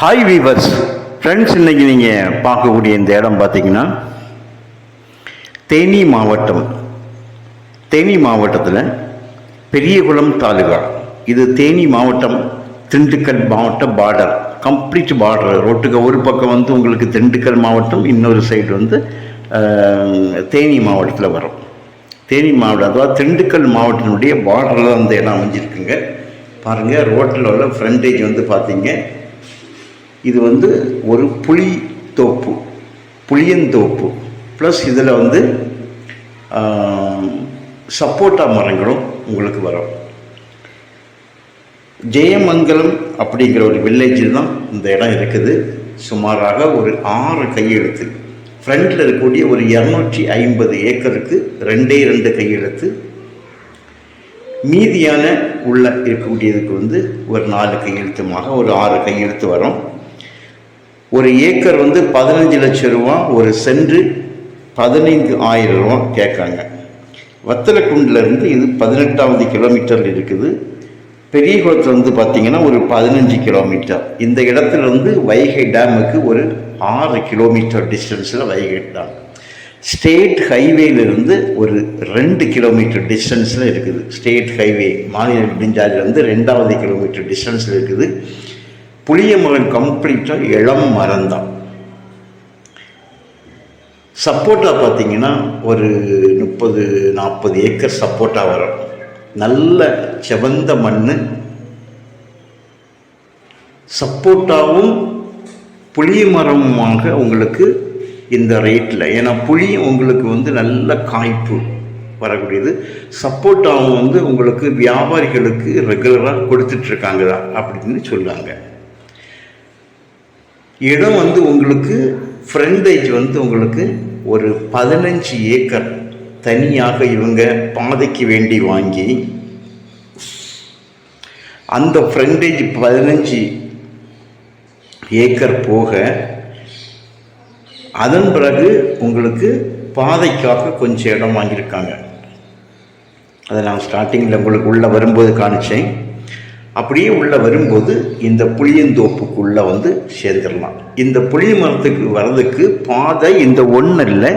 Hi viewers friends இன்னைக்கு நீங்கள் பார்க்கக்கூடிய இந்த இடம் பார்த்தீங்கன்னா தேனி மாவட்டம். தேனி மாவட்டத்தில் பெரியகுளம் தாலுகா. இது தேனி மாவட்டம் திண்டுக்கல் மாவட்ட பார்டர் கம்ப்ளீட் பார்டர் ரோட்டுக்கு ஒரு பக்கம் வந்து உங்களுக்கு திண்டுக்கல் மாவட்டம் இன்னொரு சைடு வந்து தேனி மாவட்டத்தில் வரும். தேனி மாவட்டம் அதாவது திண்டுக்கல் மாவட்டத்தினுடைய பார்டரில் அந்த இடம் அமைஞ்சிருக்குங்க. பாருங்கள் ரோட்டில் உள்ள ஃப்ரண்டேஜ் வந்து பார்த்தீங்க. இது வந்து ஒரு புளி தோப்பு புளியந்தோப்பு ப்ளஸ் இதில் வந்து சப்போட்டா மரங்களும் உங்களுக்கு வரும். ஜெயமங்கலம் அப்படிங்கிற ஒரு வில்லேஜில் தான் இந்த இடம் இருக்குது. சுமாராக ஒரு ஆறு கையெழுத்து. ஃப்ரண்டில் இருக்கக்கூடிய ஒரு இரநூற்றி ஐம்பது ஏக்கருக்கு ரெண்டே ரெண்டு கையெழுத்து. மீதியான உள்ள இருக்கக்கூடியதுக்கு வந்து ஒரு நாலு கையெழுத்துமாக ஒரு ஆறு கையெழுத்து வரும். ஒரு ஏக்கர் வந்து பதினஞ்சு லட்சம் ரூபா ஒரு சென்ட் பதினைந்து ஆயிரம் ரூபா கேட்காங்க வத்தலக்குண்டிலிருந்து இது பதினெட்டாவது கிலோமீட்டரில் இருக்குது. பெரிய குளத்துலேருந்து வந்து பார்த்தீங்கன்னா ஒரு பதினஞ்சு கிலோமீட்டர். இந்த இடத்துலேருந்து வைகை டேமுக்கு ஒரு ஆறு கிலோமீட்டர் டிஸ்டன்ஸில் வைகை டேம். ஸ்டேட் ஹைவேலேருந்து ஒரு ரெண்டு கிலோமீட்டர் டிஸ்டன்ஸில் இருக்குது. ஸ்டேட் ஹைவே மாநில நெடுஞ்சாலையிலேருந்து ரெண்டாவது கிலோமீட்டர் டிஸ்டன்ஸில் இருக்குது. புளிய மகன் கம்ப்ளீட்டாக இளம் மரம் தான் சப்போட்டா பார்த்தீங்கன்னா ஒரு முப்பது நாற்பது ஏக்கர் சப்போட்டா வரும். நல்ல செவந்த மண் சப்போட்டாவும் புளிய மரமுமாக உங்களுக்கு இந்த ரேட்டில் ஏன்னா புளியும் உங்களுக்கு வந்து நல்ல காய்ப்பு வரக்கூடியது. சப்போட்டாவும் வந்து உங்களுக்கு வியாபாரிகளுக்கு ரெகுலராக கொடுத்துட்ருக்காங்க அப்படின்னு சொல்லுவாங்க இடம் வந்து உங்களுக்கு ஃப்ரண்டேஜ் வந்து உங்களுக்கு ஒரு பதினஞ்சு ஏக்கர் தனியாக இவங்க பாதைக்கு வேண்டி வாங்கி அந்த ஃப்ரண்டேஜ் பதினஞ்சு ஏக்கர் போக அதன் பிறகு உங்களுக்கு பாதைக்காக கொஞ்சம் இடம் வாங்கியிருக்காங்க. அதை நான் ஸ்டார்டிங்கில் உங்களுக்கு உள்ளே வரும்போது காணிச்சேன் அப்படியே உள்ளே வரும்போது இந்த புளியந்தோப்புக்குள்ளே வந்து சேர்ந்துடலாம். இந்த புளிய மரத்துக்கு வர்றதுக்கு பாதை இந்த ஒன்றில்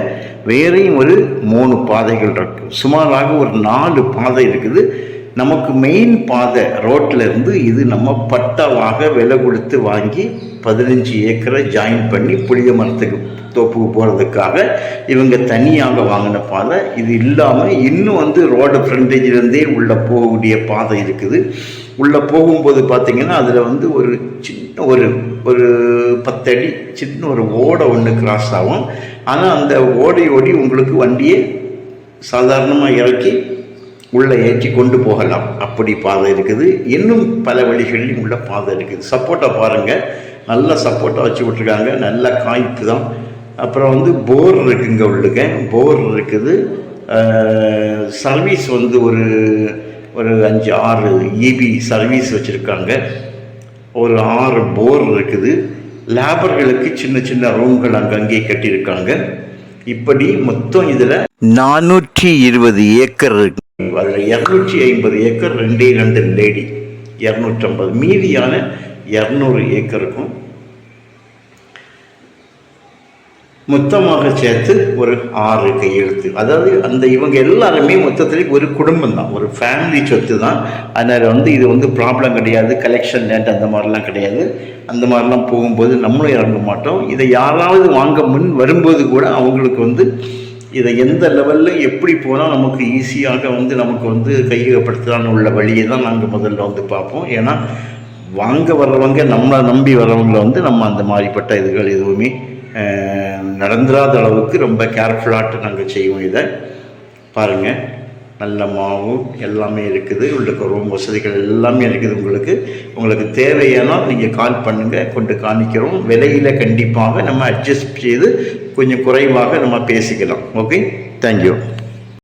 வேறையும் ஒரு மூணு பாதைகள் இருக்குது சுமாராக ஒரு நாலு பாதை இருக்குது. நமக்கு மெயின் பாதை ரோட்டில் இருந்து இது நம்ம பட்டாவாக விலை கொடுத்து வாங்கி பதினஞ்சு ஏக்கரை ஜாயின் பண்ணி புளிய மரத்துக்கு தோப்புக்கு போகிறதுக்காக இவங்க தனியாக வாங்கின பாதை. இது இல்லாமல் இன்னும் வந்து ரோடு ஃப்ரண்டேஜ்லேருந்தே உள்ளே போகக்கூடிய பாதை இருக்குது. உள்ளே போகும்போது பார்த்திங்கன்னா அதில் வந்து ஒரு சின்ன ஒரு ஒரு பத்தடி சின்ன ஒரு ஓடை ஒன்று கிராஸ் ஆகும். ஆனால் அந்த ஓடை ஓடி உங்களுக்கு வண்டியை சாதாரணமாக இறக்கி உள்ளே ஏற்றி கொண்டு போகலாம். அப்படி பாதை இருக்குது. இன்னும் பல வழிகளிலும் உள்ள பாதை இருக்குது. சப்போட்டா பாருங்கள் நல்ல சப்போட்டா வச்சு விட்ருக்காங்க நல்ல காய்ப்பு தான். அப்புறம் வந்து போர் இருக்குங்க உள்ளுங்க போர் இருக்குது. சர்வீஸ் வந்து ஒரு ஒரு அஞ்சு ஆறு இபி சர்வீஸ் வச்சுருக்காங்க. ஒரு ஆறு போர் இருக்குது. லேபர்களுக்கு சின்ன சின்ன ரூம்கள் அங்கங்கே கட்டியிருக்காங்க. இப்படி மொத்தம் இதில் நானூற்றி இருபது ஏக்கர் இருக்கு. அதில் இரநூற்றி ஐம்பது ஏக்கர் ரெண்டே ரெண்டு லேடி. இரநூற்றம்பது. மீதியான இரநூறு ஏக்கருக்கும் மொத்தமாக சேர்த்து ஒரு ஆறு கையெழுத்து அதாவது அந்த இவங்க எல்லாருமே மொத்தத்தில் ஒரு குடும்பம் தான். ஒரு ஃபேமிலி சொத்து தான். அதனால் வந்து இது வந்து ப்ராப்ளம் கிடையாது. கலெக்ஷன் லேண்ட் அந்த மாதிரிலாம் கிடையாது. அந்த மாதிரிலாம் போகும்போது நம்மளும் இறங்க மாட்டோம். இதை யாராவது வாங்க முன் வரும்போது கூட அவங்களுக்கு வந்து இதை எந்த லெவலில் எப்படி போனால் நமக்கு ஈஸியாக வந்து நமக்கு வந்து கையகப்படுத்தலான்னு உள்ள வழியை தான் நாங்கள் முதல்ல வந்து பார்ப்போம். ஏன்னா வாங்க வர்றவங்க நம்மளை நம்பி வர்றவங்கள வந்து நம்ம அந்த மாதிரிப்பட்ட இதுகள் எதுவுமே நடந்துடாத நடந்துராத அளவுக்கு ரொம்ப கேர்ஃபுல்லாட்டு நாங்கள் செய்வோம் இதை. பாருங்கள் நல்ல மாவும் எல்லாமே இருக்குது. உள்ளுக்கு ரூம் வசதிகள் எல்லாமே இருக்குது உங்களுக்கு. உங்களுக்கு தேவையானால் நீங்கள் கால் பண்ணுங்கள் கொண்டு காணிக்கிறோம் விலையில் கண்டிப்பாக நம்ம அட்ஜஸ்ட் செய்து கொஞ்சம் குறைவாக நம்ம பேசிக்கலாம். Okay thank you